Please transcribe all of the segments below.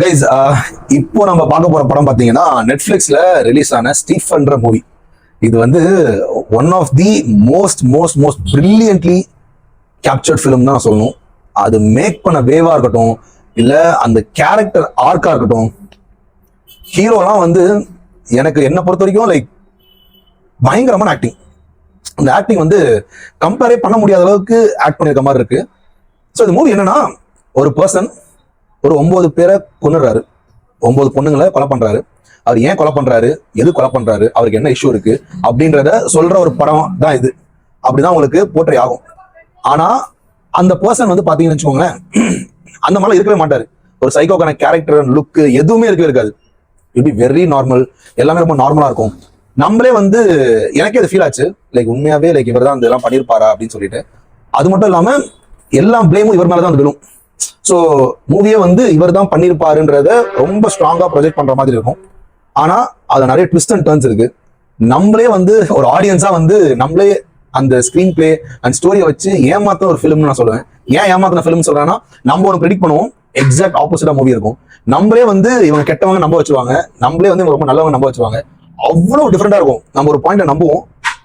Guys uh, இப்போ நம்ம பார்க்க போற படம் பாத்தீங்கன்னா நெட்ஃபிளிக்ஸ்ல ரிலீஸ் ஆன ஸ்டீஃபன்ற மூவி இது வந்து one of the most most most brilliantly captured film தான் சொல்லணும். அது மேக் பண்ண வேவா இருக்கட்டும் இல்ல அந்த கேரக்டர் ஆர்க்கா இருக்கட்டும் ஹீரோலாம் வந்து எனக்கு என்ன பொறுத்த வரைக்கும் லைக் பயங்கரமான ஆக்டிங் அந்த ஆக்டிங் வந்து கம்பேரே பண்ண முடியாத அளவுக்கு ஆக்ட் பண்ணியிருக்க மாதிரி இருக்கு. ஸோ இந்த மூவி என்னன்னா ஒரு பர்சன் ஒரு ஒன்பது பேரை கொண்டுடுறாரு ஒன்பது பொண்ணுங்களை கொலை பண்றாரு. அவர் ஏன் கொலை பண்றாரு? எது கொலை பண்றாரு? அவருக்கு என்ன இஷ்யூ இருக்கு? அப்படின்றத சொல்ற ஒரு படம் தான் இது. அப்படிதான் உங்களுக்கு போற்றி ஆகும். ஆனா அந்த பர்சன் வந்து பாத்தீங்கன்னு வச்சுக்கோங்களேன் அந்த மாதிரிலாம் இருக்கவே மாட்டாரு. ஒரு சைக்கோக்கான கேரக்டர் லுக் எதுவுமே இருக்கவே இருக்காது. இப்படி வெரி நார்மல் எல்லாமே ரொம்ப நார்மலா இருக்கும். நம்மளே வந்து எனக்கே அது ஃபீல் ஆச்சு. லைக் உண்மையாவே லைக் இவர் தான் இதெல்லாம் பண்ணியிருப்பாரா அப்படின்னு சொல்லிட்டு. அது மட்டும் இல்லாம எல்லா பிளேமும் இவர் மேலதான் விழும். ஸோ மூவியை வந்து இவர் தான் பண்ணியிருப்பாருன்றத ரொம்ப ஸ்ட்ராங்காக ப்ரொஜெக்ட் பண்ற மாதிரி இருக்கும். ஆனால் அது நிறைய ட்விஸ்ட் அண்ட் டர்ன்ஸ் இருக்கு. நம்மளே வந்து ஒரு ஆடியன்ஸாக வந்து நம்மளே அந்த ஸ்கிரீன் பிளே அண்ட் ஸ்டோரியை வச்சு ஏமாத்த ஒரு ஃபிலிம்னு நான் சொல்லுவேன். ஏன் ஏமாத்தின ஃபிலிம் சொல்றேன்னா நம்ம ஒரு ப்ரெடிக்ட் பண்ணுவோம் எக்ஸாக்ட் ஆப்போசிட்டா மூவி இருக்கும். நம்மளே வந்து இவங்க கெட்டவங்க நம்ப வச்சுருவாங்க. நம்மளே வந்து இவங்க ரொம்ப நல்லவங்க நம்ப வச்சுருவாங்க. அவ்வளோ டிஃப்ரெண்டா இருக்கும். நம்ம ஒரு பாயிண்ட நம்புவோம்.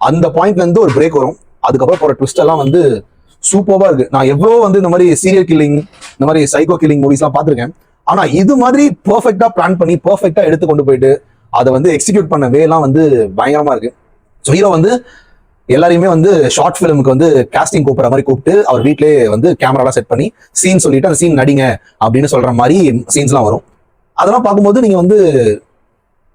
அந்த பாயிண்ட்ல இருந்து ஒரு பிரேக் வரும். அதுக்கப்புறம் போற ட்விஸ்ட் எல்லாம் வந்து சூப்பர்வா இருக்கு. நான் எவ்வளவு வந்து இந்த மாதிரி சீரியல் கில்லிங் இந்த மாதிரி சைக்கோ கில்லிங் மூவிஸ் எல்லாம் ஆனால் ஆனா இது மாதிரி பெர்ஃபெக்டா பிளான் பண்ணி பெர்ஃபெக்டா எடுத்து கொண்டு போயிட்டு அதை வந்து எக்ஸிக்யூட் பண்ண வே எல்லாம் வந்து பயங்கரமா இருக்கு. ஸோ ஹீரோ வந்து எல்லாரையுமே வந்து ஷார்ட் ஃபிலிமுக்கு வந்து காஸ்டிங் கூப்பிட்ற மாதிரி கூப்பிட்டு அவர் வீட்லயே வந்து கேமராலாம் செட் பண்ணி சீன் சொல்லிட்டு அந்த சீன் நடிங்க அப்படின்னு சொல்ற மாதிரி சீன்ஸ்லாம் வரும். அதெல்லாம் பார்க்கும்போது நீங்க வந்து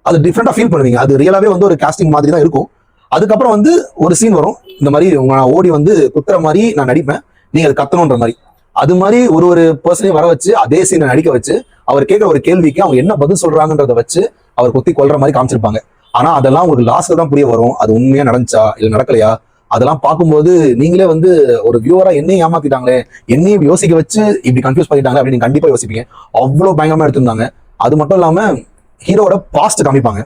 அது டிஃப்ரெண்டா ஃபீல் பண்ணுவீங்க. அது ரியலாவே வந்து ஒரு காஸ்டிங் மாதிரி தான் இருக்கும். அதுக்கப்புறம் வந்து ஒரு சீன் வரும். இந்த மாதிரி உங்க நான் ஓடி வந்து குத்துற மாதிரி நான் நடிப்பேன். நீங்க அது கத்தணுன்ற மாதிரி. அது மாதிரி ஒரு ஒரு பர்சனையும் வர வச்சு அதே சீனை நடிக்க வச்சு அவர் கேட்குற ஒரு கேள்விக்கு அவங்க என்ன பதில் சொல்றாங்கன்றத வச்சு அவர் குத்தி கொள்ற மாதிரி காமிச்சிருப்பாங்க. ஆனா அதெல்லாம் ஒரு லாஸ்ட்ல தான் புரிய வரும். அது உண்மையா நடந்துச்சா? இல்ல நடக்கலையா? அதெல்லாம் பார்க்கும்போது நீங்களே வந்து ஒரு வியூவரா என்னையும் ஏமாத்திட்டாங்களே என்னையும் யோசிக்க வச்சு இப்படி கன்ஃபியூஸ் பண்ணிட்டாங்க அப்படின்னு கண்டிப்பா யோசிப்பீங்க. அவ்வளவு பயங்கரமா எடுத்திருந்தாங்க. அது மட்டும் இல்லாம ஹீரோட பாஸ்ட் காமிப்பாங்க.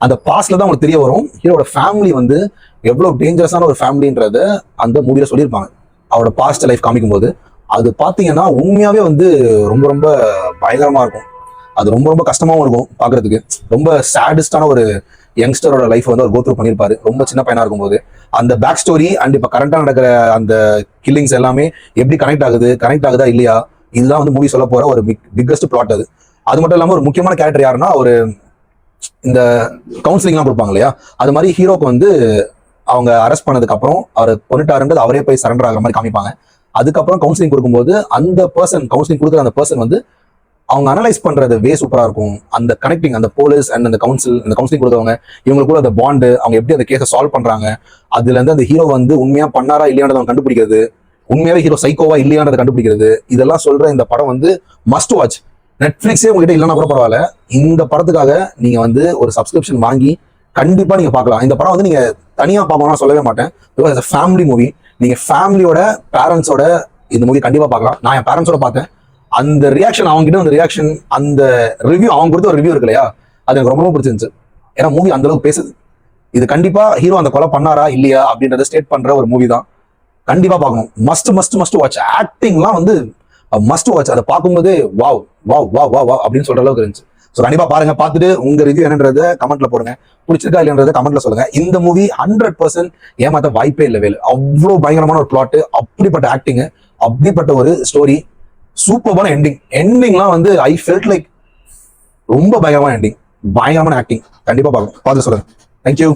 அந்த பாஸ்ட்ல தான் உங்களுக்கு தெரிய வரும். ஹீரோட ஃபேமிலி வந்து எவ்வளவு டேஞ்சரஸான ஒரு ஃபேமிலின்றத அந்த மூவில சொல்லியிருப்பாங்க. அவரோட பாஸ்ட் லைஃப் காமிக்கும் போது அது பாத்தீங்கன்னா உண்மையாவே வந்து ரொம்ப ரொம்ப பயங்கரமா இருக்கும். அது ரொம்ப ரொம்ப கஷ்டமாவும் இருக்கும் பாக்குறதுக்கு. ரொம்ப சேடஸ்டான ஒரு யங்ஸ்டரோட லைஃப் வந்து அவர் கோத்ரூ பண்ணியிருப்பாரு. ரொம்ப சின்ன பையனா இருக்கும்போது. அந்த பேக் ஸ்டோரி அண்ட் இப்ப கரண்டா நடக்கிற அந்த கில்லிங்ஸ் எல்லாமே எப்படி கனெக்ட் ஆகுது? கனெக்ட் ஆகுதா இல்லையா? இதுதான் வந்து மூவி சொல்ல போற ஒரு பிக் பிக்கஸ்ட் பிளாட் அது. அது மட்டும் இல்லாம ஒரு முக்கியமான கேரக்டர் யாருன்னா ஒரு இந்த கவுன்சிலிங்லாம் கொடுப்பாங்க இல்லையா? அது மாதிரி ஹீரோக்கு வந்து அவங்க அரெஸ்ட் பண்ணதுக்கு அப்புறம் அவர் கொண்டுட்டாருன்றது அவரே போய் சரண்டர் ஆகிற மாதிரி காமிப்பாங்க. அதுக்கப்புறம் கவுன்சிலிங் கொடுக்கும்போது அந்த பர்சன் கவுன்சிலிங் கொடுக்குற அந்த பர்சன் வந்து அவங்க அனலைஸ் பண்றது வே சூப்பரா இருக்கும். அந்த கனெக்டிங் அந்த போலீஸ் அண்ட் அந்த கவுன்சில் அந்த கவுன்சிலிங் கொடுத்தவங்க இவங்களுக்குள்ள அந்த பாண்டு அவங்க எப்படி அந்த கேஸை சால்வ் பண்றாங்க அதுல இருந்து அந்த ஹீரோ வந்து உண்மையா பண்ணாரா இல்லையான்றதை அவங்க கண்டுபிடிக்கிறது உண்மையாவே ஹீரோ சைக்கோவா இல்லையான்றதை கண்டுபிடிக்கிறது இதெல்லாம் சொல்ற இந்த படம் வந்து மஸ்ட் வாட்ச் நெட்ஃபிளிக்ஸே உங்ககிட்ட இல்லைன்னா கூட பரவாயில்ல. இந்த படத்துக்காக நீங்க வந்து ஒரு சப்ஸ்கிரிப்ஷன் வாங்கி கண்டிப்பா நீங்க பார்க்கலாம். இந்த படம் வந்து நீங்க தனியா பார்க்கணும்னா சொல்லவே மாட்டேன். பிகாஸ் ஃபேமிலி மூவி நீங்க ஃபேமிலியோட பேரண்ட்ஸோட இந்த மூவி கண்டிப்பா பார்க்கலாம். நான் என் பேரண்ட்ஸோட பார்த்தேன். அந்த ரியாக்ஷன் அவங்க கிட்ட அந்த ரியாக்ஷன் அந்த ரிவ்யூ அவங்க கொடுத்த ஒரு ரிவ்யூ இருக்கு இல்லையா? அது எனக்கு ரொம்ப ரொம்ப பிடிச்சிருந்துச்சு. ஏன்னா மூவி அந்த அளவுக்கு பேசுது. இது கண்டிப்பா ஹீரோ அந்த கொலை பண்ணாரா இல்லையா அப்படின்றத ஸ்டேட் பண்ற ஒரு மூவி தான். கண்டிப்பா பார்க்கணும். மஸ்ட் மஸ்ட் மஸ்ட் வாட்ச் ஆக்டிங்லாம் வந்து மஸ்ட் வாட்ச் அதை பார்க்கும்போது வாவ் வாவ் வா வா வா அப்படின்னு சொல்ற அளவுக்கு இருந்துச்சு. ஸோ கண்டிப்பா பாருங்க பார்த்துட்டு உங்க ரிவ்யூ என்னன்றத கமெண்ட்ல போடுங்க. பிடிச்சிருக்கா இல்லைன்றத கமெண்ட்ல சொல்லுங்க. இந்த மூவி ஹண்ட்ரட் பர்சன்ட் ஏமாத்த வாய்ப்பே இல்லை வேலு. அவ்வளோ பயங்கரமான ஒரு பிளாட் அப்படிப்பட்ட ஆக்டிங் அப்படிப்பட்ட ஒரு ஸ்டோரி சூப்பரான எண்டிங் எண்டிங்லாம் வந்து ஐ ஃபெல்ட் லைக் ரொம்ப பயங்கரமான எண்டிங் பயங்கரமான ஆக்டிங் கண்டிப்பா பார்க்கணும். பார்த்து சொல்லுங்க. தேங்க்யூ